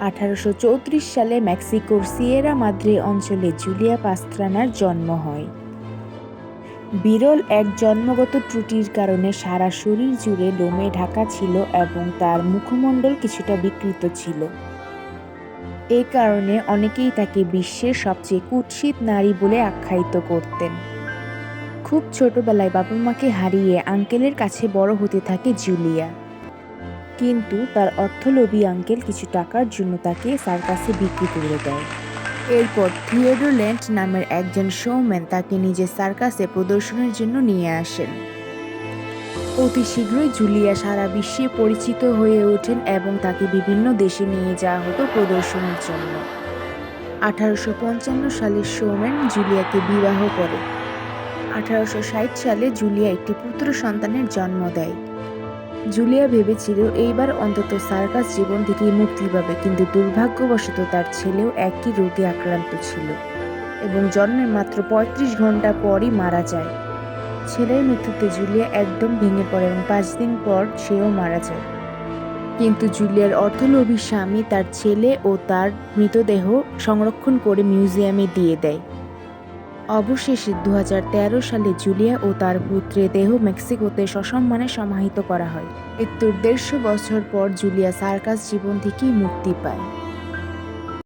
আঠারোশো চৌত্রিশ সালে মেক্সিকোর সিয়েরা মাদ্রে অঞ্চলে জুলিয়া পাস্ত্রানার জন্ম হয়। বিরল এক জন্মগত ত্রুটির কারণে সারা শরীর জুড়ে লোমে ঢাকা ছিল এবং তার মুখমণ্ডল কিছুটা বিকৃত ছিল। এ কারণে অনেকেই তাকে বিশ্বের সবচেয়ে কুৎসিত নারী বলে আখ্যায়িত করতেন। খুব ছোটবেলায় বাবা মাকে হারিয়ে আঙ্কেলের কাছে বড় হতে থাকে জুলিয়া। কিন্তু তার অর্থলোভী আঙ্কেল কিছু টাকার জন্য তাকে সার্কাসে বিক্রি করে দেয়। এরপর থিওডোর ল্যান্ড নামের একজন শোম্যান তাকে নিজের সার্কাসে প্রদর্শনের জন্য নিয়ে আসেন। অতি শীঘ্রই জুলিয়া সারা বিশ্বে পরিচিত হয়ে ওঠেন এবং তাকে বিভিন্ন দেশে নিয়ে যাওয়া হতো প্রদর্শনের জন্য। আঠারোশো পঞ্চান্ন সালে শোম্যান জুলিয়াকে বিবাহ করে। আঠারোশো ষাট সালে জুলিয়া একটি পুত্র সন্তানের জন্ম দেয়। জুলিয়া ভেবেছিল এইবার অন্তত সার্কাস জীবন থেকে মুক্তি পাবে, কিন্তু দুর্ভাগ্যবশত তার ছেলেও একই রোগে আক্রান্ত ছিল এবং জন্মের মাত্র পঁয়ত্রিশ ঘণ্টা পরই মারা যায়। ছেলের মৃত্যুতে জুলিয়া একদম ভেঙে পড়ে এবং পাঁচ দিন পর সেও মারা যায়। কিন্তু জুলিয়ার অর্থলোভী স্বামী তার ছেলে ও তার মৃতদেহ সংরক্ষণ করে মিউজিয়ামে দিয়ে দেয়। অবশেষে দু হাজার তেরো সালে জুলিয়া ও তার পুত্রের দেহ মেক্সিকোতে সসম্মানে সমাহিত করা হয়। মৃত্যুর দেড়শো বছর পর জুলিয়া সার্কাস জীবন থেকেই মুক্তি পায়।